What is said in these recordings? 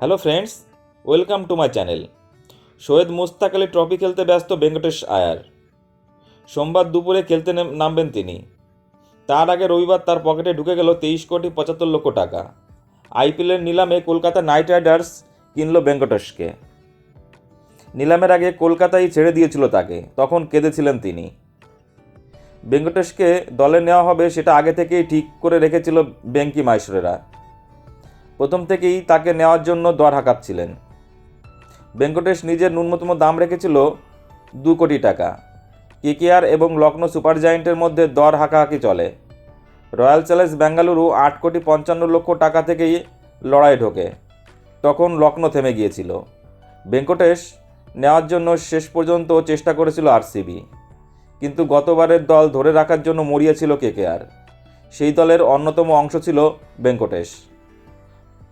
Hello friends welcome to my channel Syed Mushtaq Ali trophy খেলতে ব্যস্ত ভেঙ্কটেশ আয়ার। সোমবার দুপুরে খেলতে নামবেন তিনি। তার আগে রবিবার তার পকেটে ঢুকে গেল তেইশ কোটি পঁচাত্তর লক্ষ টাকা। আইপিএলের নিলামে কলকাতা নাইট রাইডার্স কিনল ভেঙ্কটেশকে। নিলামের আগে কলকাতাই ছেড়ে দিয়েছিল তাকে। তখন কেঁদেছিলেন তিনি। ভেঙ্কটেশকে দলে নেওয়া হবে সেটা আগে থেকেই ঠিক করে রেখেছিল বেঙ্কি মাইসরেরা। প্রথম থেকেই তাকে নেওয়ার জন্য দর হাঁকাচ্ছিলেন ভেঙ্কটেশ নিজের ন্যূনতম দাম রেখেছিল দু কোটি টাকা। কেকেআর এবং লখনৌ সুপার জায়েন্টের মধ্যে দর হাঁকাহাঁকি চলে। রয়্যাল চ্যালেঞ্জ বেঙ্গালুরু আট কোটি পঞ্চান্ন লক্ষ টাকা থেকেই লড়াই ঢোকে। তখন লখনৌ থেমে গিয়েছিল। ভেঙ্কটেশ নেওয়ার জন্য শেষ পর্যন্ত চেষ্টা করেছিল আরসিবি। কিন্তু গতবারের দল ধরে রাখার জন্য মরিয়েছিল কেকেআর। সেই দলের অন্যতম অংশ ছিল ভেঙ্কটেশ।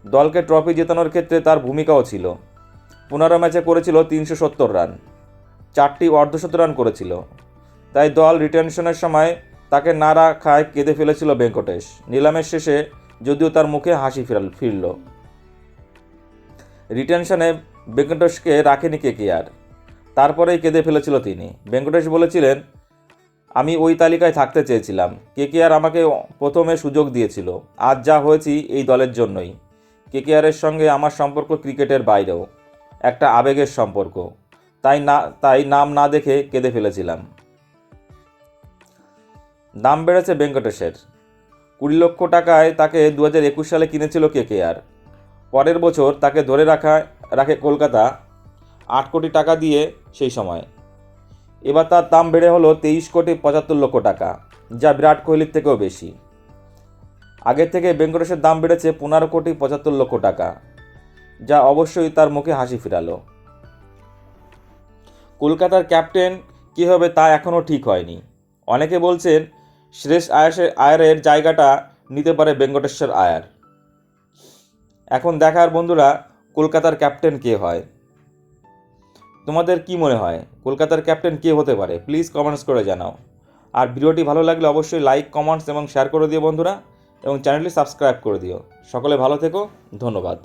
দলকে ট্রফি জেতানোর ক্ষেত্রে তার ভূমিকাও ছিল। পনেরো ম্যাচে করেছিল তিনশো সত্তর রান। চারটি অর্ধশত রান করেছিল। তাই দল রিটেনশনের সময় তাকে না রাখায় কেঁদে ফেলেছিল ভেঙ্কটেশ। নিলামের শেষে যদিও তার মুখে হাসি ফিরাল, ফিরল। রিটেনশনে ভেঙ্কটেশকে রাখেনি কে কে আর। তারপরেই কেঁদে ফেলেছিল তিনি। ভেঙ্কটেশ বলেছিলেন, আমি ওই তালিকায় থাকতে চেয়েছিলাম। কে কে আর আমাকে প্রথমে সুযোগ দিয়েছিল। আজ যা হয়েছি এই দলের জন্যই। কেকেআরের সঙ্গে আমার সম্পর্ক ক্রিকেটের বাইরেও। একটা আবেগের সম্পর্ক। তাই না, তাই নাম না দেখে কেঁদে ফেলেছিলাম। দাম বেড়েছে ভেঙ্কটেশের। কুড়ি লক্ষ টাকায় তাকে দু হাজার একুশ সালে কিনেছিল কেকেআর। পরের বছর তাকে ধরে রাখা, রাখে কলকাতা। আট কোটি টাকা দিয়ে সেই সময়। এবার তার দাম বেড়ে হলো তেইশ কোটি পঁচাত্তর লক্ষ টাকা, যা বিরাট কোহলির থেকেও বেশি। আগের থেকে ভেঙ্কটেশের দাম বেড়েছে পনেরো কোটি পঁচাত্তর লক্ষ টাকা, যা অবশ্যই তার মুখে হাসি ফিরালো। কলকাতার ক্যাপ্টেন কী হবে তা এখনও ঠিক হয়নি। অনেকে বলছেন শ্রেষ আয়াসের আয়ারের জায়গাটা নিতে পারে ভেঙ্কটেশ্বর আয়ার। এখন দেখার বন্ধুরা, কলকাতার ক্যাপ্টেন কে হয়? তোমাদের কি মনে হয়, কলকাতার ক্যাপ্টেন কে হতে পারে? প্লিজ কমেন্টস করে জানাও। আর ভিডিওটি ভালো লাগলে অবশ্যই লাইক, কমেন্টস এবং শেয়ার করে দিও বন্ধুরা। এবং চ্যানেলটি সাবস্ক্রাইব করে দিও। সকলে ভালো থেকো ধন্যবাদ।